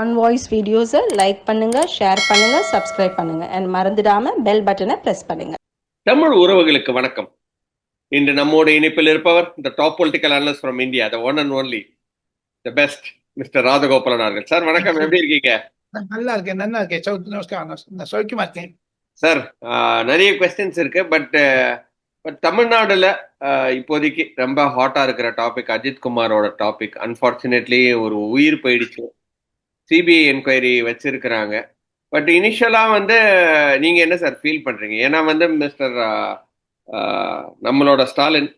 On voice வீடியோஸை like பண்ணுங்க share பண்ணுங்க சப்ஸ்கிரைப் பண்ணுங்க. அண்ட் மறந்துடாம பெல் பட்டனை பிரஸ் பண்ணுங்க. தமிழ் உறவுகளுக்கு வணக்கம். இன்று நம்மோட இணைப்பில் இருப்பவர் the top political analyst from India the one and only the best mister Rajagopalan அவர்கள். சார் வணக்கம். எப்படி இருக்கீங்க? நல்லா இருக்கேன். நல்லா இருக்கேன். நமஸ்காரம். நான் சௌக்கியமா இருக்கேன். சார் நிறைய கொஸ்டின்ஸ் இருக்கு பட் பட் தமிழ்நாடுல இப்போதைக்கு ரொம்ப ஹாட்டா இருக்கிற டாபிக் அஜித் குமாரோட டாபிக் அன்பார்ச்சுனேட்லி ஒரு உயிர் போயிடுச்சு. சிபிஐ என்கொயரி வச்சிருக்கிறாங்க. பட் இனிஷியலா வந்து நீங்க என்ன சார் ஃபீல் பண்றீங்க? ஏன்னா வந்து மிஸ்டர் நம்மளோட ஸ்டாலின்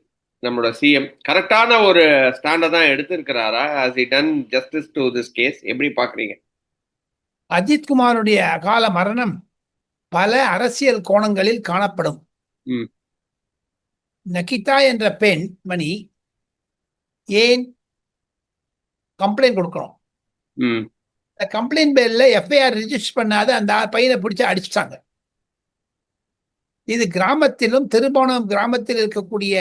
நம்மளோட சிஎம் கரெக்டான ஒரு ஸ்டாண்டை தான் எடுத்திருக்கிறாரா? Has he done justice to this case எப்படி பாக்குறீங்க? அஜித் குமாருடைய அகால மரணம் பல அரசியல் கோணங்களில் காணப்படும். ம். நகிதா என்ற பெண் மணி ஏன் கம்ப்ளைண்ட் கொடுக்கணும் கம்ப்ளைண்ட் பேர்ல எஃப்ஐஆர் ரிஜிஸ்டர் பண்ணாத அந்த பையனை பிடிச்சு அடிச்சிட்டாங்க. இது கிராமத்திலும் திருபுவனம் கிராமத்தில் இருக்கக்கூடிய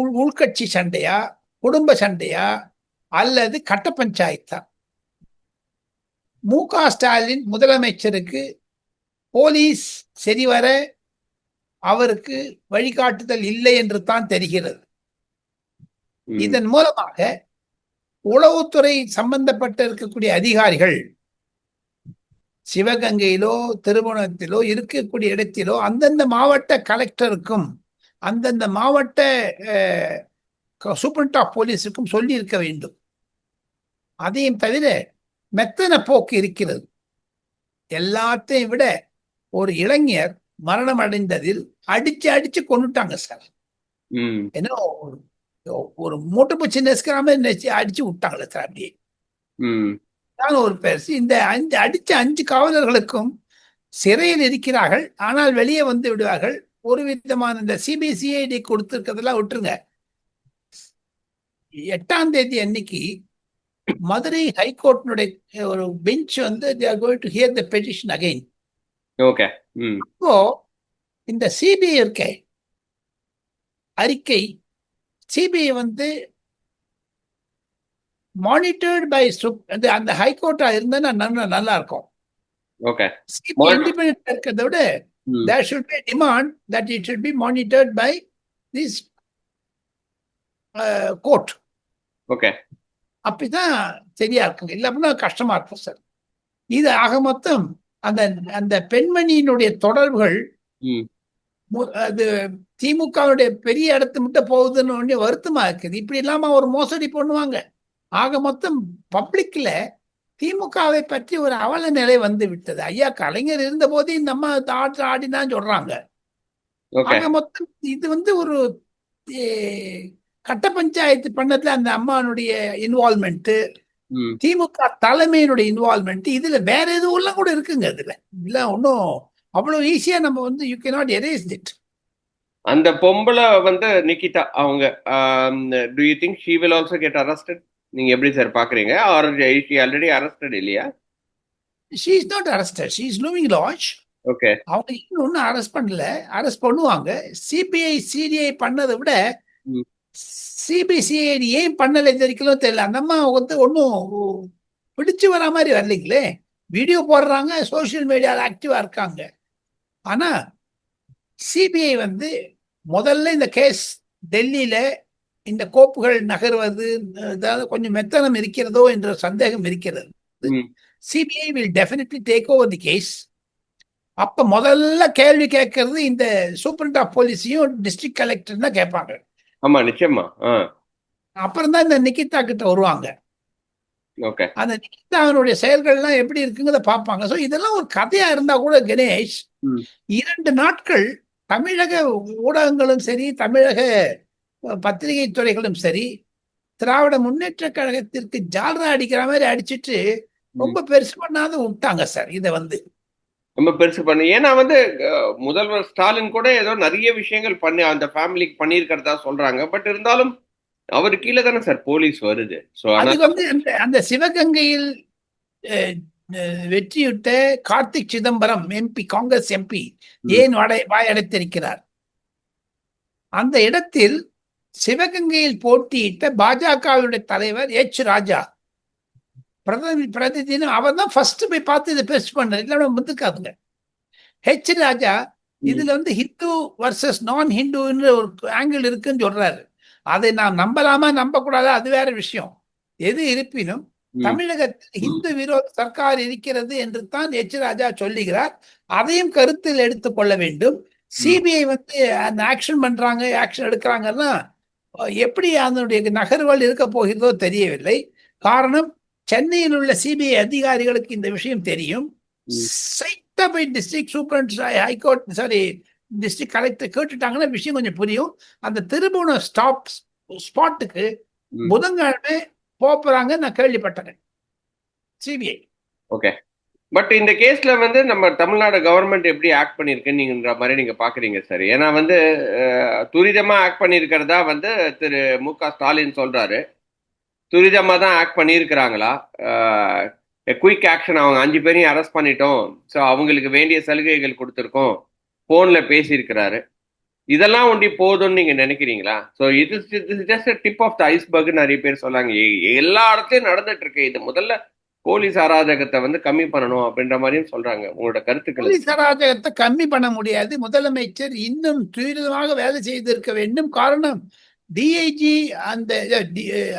உள் உள்கட்சி சண்டையா குடும்ப சண்டையா அல்லது கட்ட பஞ்சாயத்தா? மு க ஸ்டாலின் முதலமைச்சருக்கு போலீஸ் சரிவர அவருக்கு வழிகாட்டுதல் இல்லை என்று தான் தெரிகிறது. இதன் மூலமாக உளவுத்துறை சம்பந்தப்பட்ட இருக்கக்கூடிய அதிகாரிகள் சிவகங்கையிலோ திருமணத்திலோ இருக்கக்கூடிய இடத்திலோ அந்தந்த மாவட்ட கலெக்டருக்கும் அந்தந்த மாவட்ட சூப்பரண்ட் ஆஃப் போலீஸுக்கும் சொல்லி இருக்க வேண்டும். அதையும் தவிர மெத்தன போக்கு இருக்கிறது. எல்லாத்தையும் விட ஒரு இளைஞர் மரணம் அடைந்ததில் அடிச்சு அடிச்சு கொண்டுட்டாங்க சார். ஏன்னா ஒரு- ஒரு மூட்டைப்பூச்சி நெசுக்கிறாம அடிச்சு விட்டாங்களே சார் அப்படியே. ம். தான் ஒரு பேசு இந்த அஞ்சு அடிச்ச அஞ்சு காவலர்களுக்கும் சிறையில் இருக்கிறார்கள் ஆனால் வெளியே வந்து விடுவார்கள். ஒரு விதமான இந்த சிபிசிஐடி கொடுத்திருக்கிறதெல்லாம் விட்டுருங்க. எட்டாம் தேதி அன்னைக்கு மதுரை ஹைகோர்ட்டினுடைய ஒரு பெஞ்ச் வந்து they are going to hear the petition again. Okay hmm. இப்போ இந்த சிபிஐ இருக்கே அறிக்கை சிபிஐ வந்து மானிட்டர்ட் பை அந்த அந்த ஹைகோர்ட்டா இருந்தா நல்லா இருக்கும். ஓகே இண்டிபெண்டன்ட் இருக்கிறத விட ம். there should be a demand that it should be monitored by this uh, court. Okay அப்படிதான் சரியா இருக்குங்க. இல்ல அப்படின்னா கஷ்டமா இருக்கும் சார் இது ஆக மொத்தம் அந்த அந்த பெண்மணியினுடைய தொடர்புகள் அது திமுகவுடைய பெரிய இடத்து மட்டும் போகுதுன்னு வருத்தமா இருக்குது. இப்படி இல்லாம ஒரு மோசடி பண்ணுவாங்க. ஆக மொத்தம் பப்ளிக்ல திமுகவை பற்றி ஒரு அவல நிலை வந்து விட்டது. ஐயா கலைஞர் இருந்த போதே இந்த அம்மா ஆடி ஆடிதான் சொல்றாங்க. ஆக மொத்தம் இது வந்து ஒரு கட்ட பஞ்சாயத்து பண்ணதுல அந்த அம்மானுடைய இன்வால்மெண்ட் திமுக தலைமையினுடைய இன்வால்மெண்ட் இதுல வேற எதுவும் கூட இருக்குங்க இதுல இல்ல ஒன்றும் அவ்வளவு ஈஸியா நம்ம வந்து யூ கேனாட் எரேஸ் இட் அந்த பொம்பளை வந்து நிக்கிதா அவங்க do you think she will also get arrested நீங்க எப்படி சார் பாக்குறீங்க? ஆர் ஷி ஆல்ரெடி அரஸ்டட் இல்லையா? She is not arrested she is leaving lodge okay அவங்க இன்னும் ஒன்றும் அரெஸ்ட் பண்ணல. அரெஸ்ட் பண்ணுவாங்க. சிபிஐ சிடிஐ பண்ணதை விட. சிபிசிஐடி ஏன் பண்ணலை தெரிக்கலாம் தெரியல. அந்த அம்மா வந்து ஒன்றும் பிடிச்சு வர மாதிரி வரலைங்களே. வீடியோ போடுறாங்க சோஷியல் மீடியாவில் ஆக்டிவா இருக்காங்க. ஆனா சிபிஐ வந்து முதல்ல இந்த கேஸ் டெல்லியில இந்த கோப்புகள் நகர்வது அதாவது கொஞ்சம் மெத்தனம் இருக்கிறதோ என்ற சந்தேகம் இருக்கிறது. CBI will definitely take over the case அப்ப முதல்ல கேள்வி கேட்கறது இந்த சூப்பரண்ட் ஆஃப் போலீஸையும் டிஸ்ட்ரிக்ட் கலெக்டர் தான் கேட்பாங்க. ஆமா நிச்சயமா. அப்புறம் தான் இந்த நிகிதா கிட்ட வருவாங்க. அந்த நிகிதாவினுடைய செயல்கள்லாம் எப்படி இருக்குங்கிறத பார்ப்பாங்க. ஸோ இதெல்லாம் ஒரு கதையா இருந்தா கூட கணேஷ். இரண்டு நாட்கள் தமிழக ஊடகங்களும் சரி தமிழக பத்திரிகை துறைகளும் சரி திராவிட முன்னேற்ற கழகத்திற்கு ஜால்ரா அடிக்கிற மாதிரி அடிச்சிட்டு ரொம்ப பெருசு பண்ணாத விட்டாங்க சார் இதை வந்து. ரொம்ப பெருசு பண்ணு ஏன்னா வந்து முதல்வர் ஸ்டாலின் கூட ஏதோ நிறைய விஷயங்கள் பண்ணி அந்த ஃபேமிலிக்கு பண்ணியிருக்கிறதா சொல்றாங்க. பட் இருந்தாலும் அவர் கீழே தானே சார் போலீஸ் வருது. வந்து அந்த சிவகங்கையில் வெற்றியுட்ட கார்த்திக் சிதம்பரம் எம்பி காங்கிரஸ் எம்பி. ஏன் வாடை வாயடைத்திருக்கிறார்? அந்த இடத்தில் சிவகங்கையில் போட்டியிட்ட பாஜகவுடைய தலைவர் எச் ராஜா. பிரதி பிரதிதினம் அவன் தான் ஃபர்ஸ்ட் போய் பார்த்து இதை பெஸ்ட் பண்ண இல்லைன்னா முந்துக்காதுங்க. ஹெச் ராஜா இதுல வந்து ஹிந்து வர்சஸ் நான் ஹிந்துன்னு ஒரு ஆங்கிள் இருக்குன்னு சொல்றாரு. அதை நாம் நம்பலாமா? நம்ப கூடாதா அது வேற விஷயம். எது இருப்பினும். தமிழகத்தில் இந்து விரோத சர்க்கார் இருக்கிறது என்று தான் எச் ராஜா சொல்லுகிறார். அதையும் கருத்தில் எடுத்துக்கொள்ள வேண்டும். சிபிஐ வந்து அந்த ஆக்ஷன் பண்றாங்க ஆக்ஷன் எடுக்கிறாங்கன்னா எப்படி அதனுடைய நகர்வுகள் இருக்க போகிறதோ தெரியவில்லை. காரணம் சென்னையில் உள்ள சிபிஐ அதிகாரிகளுக்கு இந்த விஷயம் தெரியும். போய் district superintendent high court sorry district collector கேட்டுட்டாங்கன்னா விஷயம் கொஞ்சம் புரியும். அந்த திருபுவனம் ஸ்டாப் ஸ்பாட்டுக்கு. புதன்கிழமை போறாங்க நான் கேள்விப்பட்டேன். சிபிஐ. ஓகே. பட் இந்த கேஸ்ல வந்து நம்ம தமிழ்நாடு கவர்மெண்ட் எப்படி ஆக்ட் பண்ணிருக்குன்ற மாதிரி நீங்க பாக்குறீங்க சார் ஏன்னா வந்து துரிதமா ஆக்ட் பண்ணிருக்கிறதா வந்து திரு மு க ஸ்டாலின் சொல்றாரு. துரிதமா தான் ஆக்ட் பண்ணியிருக்கிறாங்களா? குயிக் ஆக்ஷன் அவங்க அஞ்சு பேரையும் அரெஸ்ட் பண்ணிட்டோம். ஸோ அவங்களுக்கு வேண்டிய சலுகைகள் கொடுத்துருக்கோம். போன்ல பேசியிருக்கிறாரு. இதெல்லாம் ஒண்டி போதும்னு நீங்க நினைக்கிறீங்களா? ஸோ இது just tip of the iceberg நிறைய பேர் சொல்லாங்க. எ- எல்லா இடத்துலயும் நடந்துட்டு இருக்கு இது முதல்ல போலீஸ் அராஜகத்தை வந்து கம்மி பண்ணணும் அப்படின்ற மாதிரியும் சொல்றாங்க. உங்களோட கருத்துக்கள். போலீஸ் அராஜகத்தை கம்மி பண்ண முடியாது. முதலமைச்சர் இன்னும் துரிதமாக வேலை செய்திருக்க வேண்டும். காரணம் டிஐஜி அந்த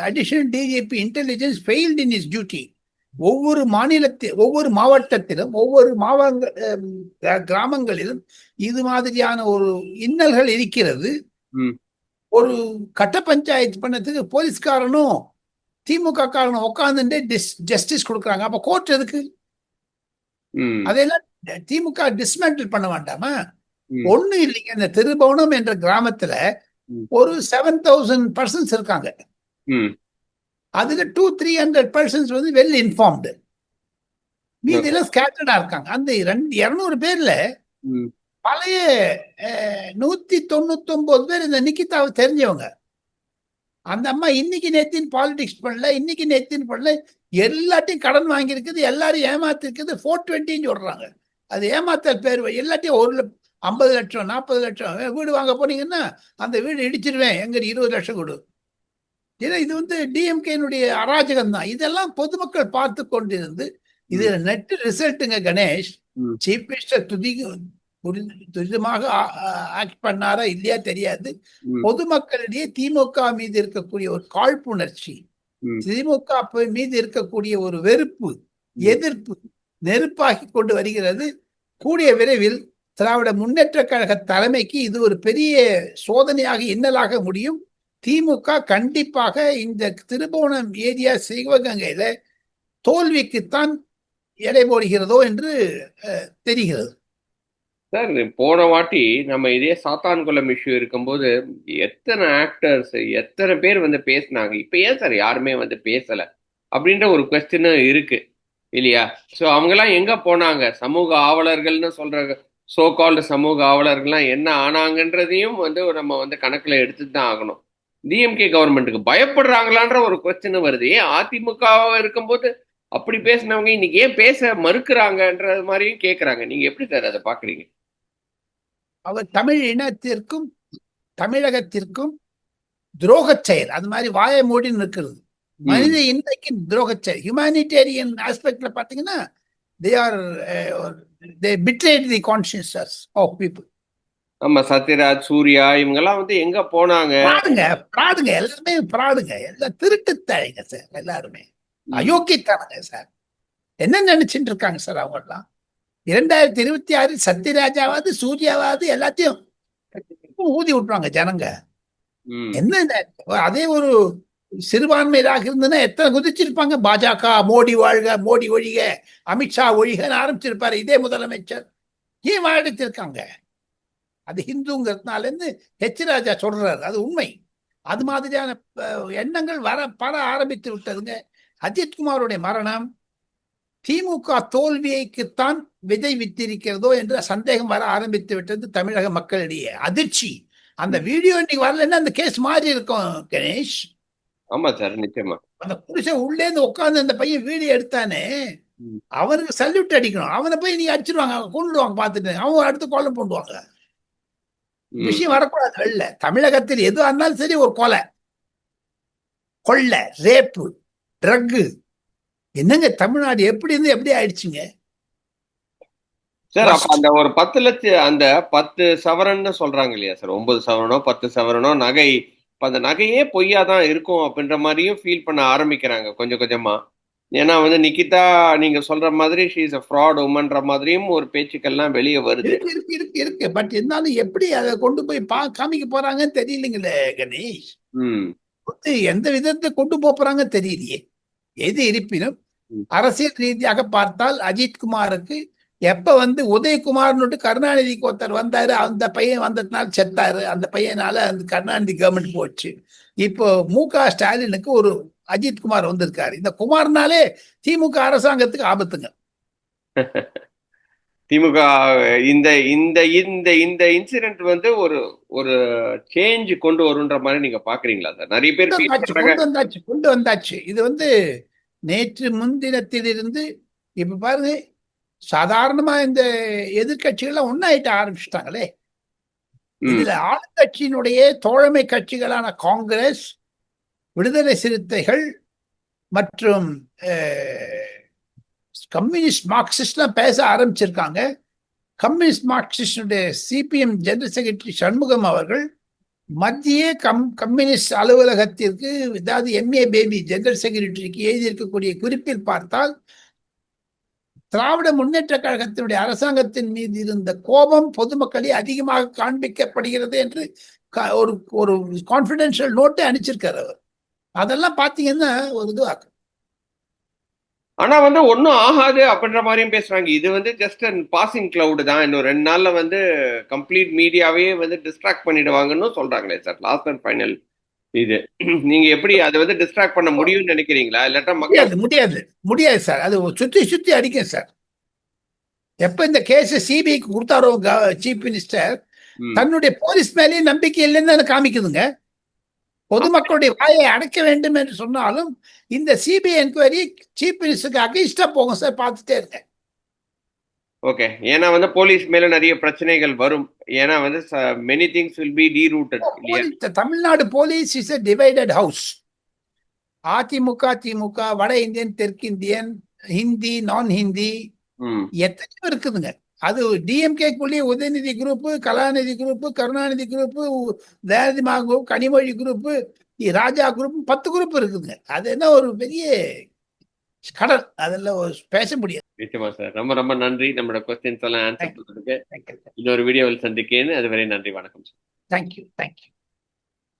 additional DGP intelligence failed in his duty ஒவ்வொரு மாநிலத்தில் ஒவ்வொரு மாவட்டத்திலும் ஒவ்வொரு கிரா- கிராமங்களிலும் இது மாதிரியான ஒரு இன்னல்கள் இருக்கிறது. ஒரு கட்ட பஞ்சாயத்து பண்ணதுக்கு போலீஸ்காரனும் திமுக காரனும் உட்காந்துட்டு ஜஸ்டிஸ் கொடுக்குறாங்க. அப்ப கோர்ட் எதுக்கு? அதெல்லாம் திமுக டிஸ்மேண்டில் பண்ண வேண்டாமா. ஒண்ணு இல்லைங்க. இந்த திருபுவனம் என்ற கிராமத்துல. ஒரு செவன் தௌசண்ட் பர்சன்ஸ் இருக்காங்க. அதுல டூ த்ரீ ஹண்ட்ரட் பர்சன்ஸ் வந்து வெல் இன்ஃபார்ம்டு மீதி எல்லாம் ஸ்கேட்டர்டா இருக்காங்க. அந்த ரெண்டு இருநூறு பேர்ல பழைய நூத்தி தொண்ணூத்தி ஒன்பது பேர் இந்த நிக்கிதாவை தெரிஞ்சவங்க. அந்த அம்மா இன்னைக்கு நேத்தின் பாலிடிக்ஸ் பண்ணல இன்னைக்கு நேத்தின் பண்ணல எல்லாத்தையும் கடன் வாங்கியிருக்குது எல்லாரும் ஏமாத்திருக்குது ஃபோர் டுவெண்ட்டின்னு சொல்றாங்க. அது ஏமாத்தல் பேர் எல்லாத்தையும் ஒரு ஐம்பது லட்சம் நாற்பது லட்சம் வீடு வாங்க போனீங்கன்னா அந்த வீடு இடிச்சிருவேன் எங்க இருபது லட்சம் கொடு. ஏன்னா இது வந்து டிஎம்கேனுடைய அராஜகம் தான் இதெல்லாம் பொதுமக்கள் பார்த்து கொண்டிருந்து இதுல நெட் ரிசல்ட்டுங்க கணேஷ். சீஃப் மினிஸ்டர் துதி துரிதமாக ஆக்ட் பண்ணாரா இல்லையா தெரியாது. பொதுமக்களிடையே திமுக மீது இருக்கக்கூடிய ஒரு காழ்ப்புணர்ச்சி. திமுக மீது இருக்கக்கூடிய ஒரு வெறுப்பு எதிர்ப்பு நெருப்பாக்கி கொண்டு வருகிறது. கூடிய விரைவில் திராவிட முன்னேற்ற கழக தலைமைக்கு இது ஒரு பெரிய சோதனையாக இன்னலாக முடியும். திமுக கண்டிப்பாக இந்த திருபுவனம் ஏரியா சிவகங்கையில தோல்விக்குத்தான் எடை போடுகிறதோ என்று தெரிகிறது. சார் போன வாட்டி நம்ம இதே சாத்தான்குளம் இஷ்யூ இருக்கும்போது எத்தனை ஆக்டர்ஸ் எத்தனை பேர் வந்து பேசினாங்க. இப்ப ஏன் சார் யாருமே வந்து பேசல? அப்படின்ற ஒரு கொஸ்டினும் இருக்கு இல்லையா? ஸோ அவங்கெல்லாம் எங்க போனாங்க? சமூக ஆவலர்கள்னு சொல்ற சோ கால்டு சமூக ஆவலர்கள்லாம் என்ன ஆனாங்கன்றதையும் வந்து நம்ம வந்து கணக்கில் எடுத்துட்டு தான் ஆகணும். டிஎம்கே கவர்மெண்ட்டுக்கு பயப்படுறாங்களான்ற ஒரு கொஸ்டின் வருது. ஏன் அதிமுக இருக்கும்போது அப்படி பேசினவங்க இன்னைக்கு ஏன் பேச மறுக்கிறாங்கன்ற மாதிரியும் கேக்குறாங்க. நீங்க எப்படி சார் அதை பாக்குறீங்க அவர் தமிழ் இனத்திற்கும் தமிழகத்திற்கும் துரோகச் செயல். அது மாதிரி வாயை மூடின்னு இருக்கிறது மனித இன்றைக்கு துரோகச் செயல். ஹியூமானிட்டேரியன் ஆஸ்பெக்ட்ல பாத்தீங்கன்னா they are they betrayed the conscious of people ஆமா சத்யராஜ் சூர்யா இவங்கெல்லாம் வந்து எங்க போனாங்க? பிராடுங்க எல்லாருமே பிராடுங்க. எல்லாம் திருட்டு தழைங்க சார் எல்லாருமே. அயோக்கியத்தனங்க சார். என்ன நினைச்சிட்டு இருக்காங்க சார் அவங்க எல்லாம் இரண்டாயிரத்தி இருபத்தி ஆறு சத்யராஜாவாது சூர்யாவாது எல்லாத்தையும் ஊதி விட்டுருவாங்க ஜனங்க. என்ன அதே ஒரு சிறுபான்மையாக இருந்ததுன்னா எத்தனை குதிச்சிருப்பாங்க? பாஜக மோடி வாழ்க மோடி ஒழிக அமித்ஷா ஒழிகன்னு ஆரம்பிச்சிருப்பாரு இதே முதலமைச்சர். ஏன் வாழ்த்திருக்காங்க அது ஹிந்துங்கிறதுனால இருந்து ஹெச் ராஜா சொல்றாரு. அது உண்மை. அது மாதிரியான எண்ணங்கள் வர பர ஆரம்பித்து விட்டதுங்க. அஜித்குமாருடைய மரணம் திமுக தோல்வியைக்குத்தான் விதை வித்திருக்கிறதோ என்ற சந்தேகம் வர ஆரம்பித்து விட்டது தமிழக மக்களிடையே. அதிர்ச்சி. அந்த வீடியோ இன்னைக்கு வரலன்னா அந்த கேஸ் மாறி இருக்கும் கணேஷ். ஆமா சார் நிச்சயமா. அந்த புருஷன் உள்ளே இருந்து உட்கார்ந்து அந்த பையன் வீடியோ எடுத்தானே ம். அவனுக்கு சல்யூட் அடிக்கணும். அவனை போய் நீங்க அடிச்சிருவாங்க கொண்டுடுவாங்க பார்த்துட்டு. அவன் அடுத்து கொலை பண்ணுவாங்க விஷயம் வரக்கூடாது வெளில தமிழகத்தில் எதுவா இருந்தாலும் சரி ஒரு கொலை. கொள்ளை ரேப்பு ட்ரக்கு. என்னங்க தமிழ்நாடு? எப்படி இருந்து எப்படி ஆயிடுச்சுங்க? சார் அப்ப அந்த ஒரு பத்து லட்சம் அந்த பத்து சவரன்னு சொல்றாங்க இல்லையா சார்? ஒன்பது சவரனோ பத்து சவரனோ நகை. இப்ப அந்த நகையே பொய்யா தான் இருக்கும் அப்படின்ற மாதிரியும் ஃபீல் பண்ண ஆரம்பிக்கிறாங்க கொஞ்சம் கொஞ்சமா. ஏன்னா வந்து நிக்கிதா நீங்க சொல்ற மாதிரி ஷீஸ் அ ஃப்ராட் உமன்ற மாதிரியும் ஒரு பேச்சுக்கள்லாம் வெளியே வருது. இருக்கு இருக்கு இருக்கு இருக்கு. பட் இருந்தாலும் எப்படி அதை கொண்டு போய் பா காமிக்க போறாங்கன்னு தெரியலங்களே கணேஷ். ம். வந்து எந்த விதத்தை கொண்டு போறாங்க தெரியலையே. எது இருப்பினும். அரசியல் ரீதியாக பார்த்தால் அஜித் குமாருக்கு எப்ப வந்து உதயகுமார்னுட்டு கருணாநிதிக்கு ஒருத்தர் வந்தாரு அந்த பையன் வந்ததுனால செத்தாரு. அந்த பையனால அந்த கருணாநிதி கவர்மெண்ட் போச்சு. இப்போ மு க ஸ்டாலினுக்கு ஒரு அஜித் குமார் வந்திருக்காரு. இந்த குமார்னாலே திமுக அரசாங்கத்துக்கு ஆபத்துங்க. திமுக இந்த இந்த இந்த இந்த இன்சிடென்ட் வந்து ஒரு ஒரு சேஞ்ச் கொண்டு வரும்ன்ற மாதிரி நீங்க பாக்குறீங்களா சார்? நிறைய பேர் கொண்டு வந்தாச்சு கொண்டு வந்தாச்சு இது வந்து நேற்று முன்தினத்திலிருந்து இப்ப பாருங்க சாதாரணமா இந்த எதிர்கட்சிகள்லாம் ஒன்னாயிட்ட ஆரம்பிச்சிட்டாங்களே. இதுல ஆளுங்கட்சியினுடைய தோழமை கட்சிகளான காங்கிரஸ் விடுதலை சிறுத்தைகள் மற்றும் கம்யூனிஸ்ட் மார்க்சிஸ்ட்லாம் பேச ஆரம்பிச்சிருக்காங்க. கம்யூனிஸ்ட் மார்க்சிஸ்டுடைய சிபிஎம் ஜெனரல் செக்ரட்டரி சண்முகம் அவர்கள் மத்திய கம் கம்யூனிஸ்ட் அலுவலகத்திற்கு அதாவது எம்ஏ பேபி ஜெனரல் செக்ரட்டரிக்கு எழுதியிருக்கக்கூடிய குறிப்பில் பார்த்தால் திராவிட முன்னேற்ற கழகத்தினுடைய அரசாங்கத்தின் மீது இருந்த கோபம் பொதுமக்களே அதிகமாக காண்பிக்கப்படுகிறது என்று க- ஒரு ஒரு கான்பிடென்ஷியல் நோட்டை அனுப்பிச்சிருக்கார் அவர். அதெல்லாம் பாத்தீங்கன்னா ஒரு இதுவாக்கும் ஆனா வந்து ஒன்னும் ஆகாது அப்படின்ற மாதிரியும் பேசுறாங்க. இது வந்து ஜஸ்ட் பாசிங் கிளவுட் தான். இன்னும் ரெண்டு நாள்ல வந்து கம்ப்ளீட் மீடியாவே வந்து டிஸ்ட்ராக்ட் பண்ணிடுவாங்கன்னு சொல்றாங்களே சார் லாஸ்ட் அண்ட் ஃபைனல் இது. நீங்க எப்படி அதை வந்து டிஸ்ட்ராக்ட் பண்ண முடியும்னு நினைக்கிறீங்களா? இல்லாட்டா மக்கள் முடியாது முடியாது சார் அது சுத்தி சுத்தி அடிக்கும் சார் எப்ப இந்த கேஸ் சிபிஐக்கு கொடுத்தாரோ சீஃப் மினிஸ்டர் தன்னுடைய போலீஸ் மேலேயே நம்பிக்கை இல்லைன்னு காமிக்குதுங்க. பொதுமக்களுடைய வாயை அடைக்க வேண்டும் என்று சொன்னாலும் இந்த சிபிஐ என்கொயரி சீஃப் மினிஸ்டருக்கு அகைன்ஸ்டா போகும் சார் பார்த்துட்டே இருக்கேன். ஓகே ஏன்னா வந்து போலீஸ் மேல நிறைய பிரச்சனைகள் வரும். ஏன்னா வந்து many things will be derouted Tamil Nadu police is a divided house AIADMK DMK வட இந்தியன் தெற்கிந்தியன் ஹிந்தி நான் ஹிந்தி எத்தனையோ இருக்குதுங்க. அது டிஎம்கேக்குள்ளேயே Udhayanidhi group Kalanidhi group Karunanidhi group Dayanidhi group Kanimozhi group Raja group பத்து குரூப் இருக்குதுங்க. அது என்ன ஒரு பெரிய கடல். அதெல்லாம் ஒரு பேச முடியாது. நிச்சயமா சார். ரொம்ப ரொம்ப நன்றி. நம்மளோட கொஸ்டின்ஸ் எல்லாம் ஆன்சர் தேங்க்யூ இன்னொரு வீடியோவில் சந்திக்கேன்னு அதுவரை நன்றி வணக்கம் சார். Thank you thank you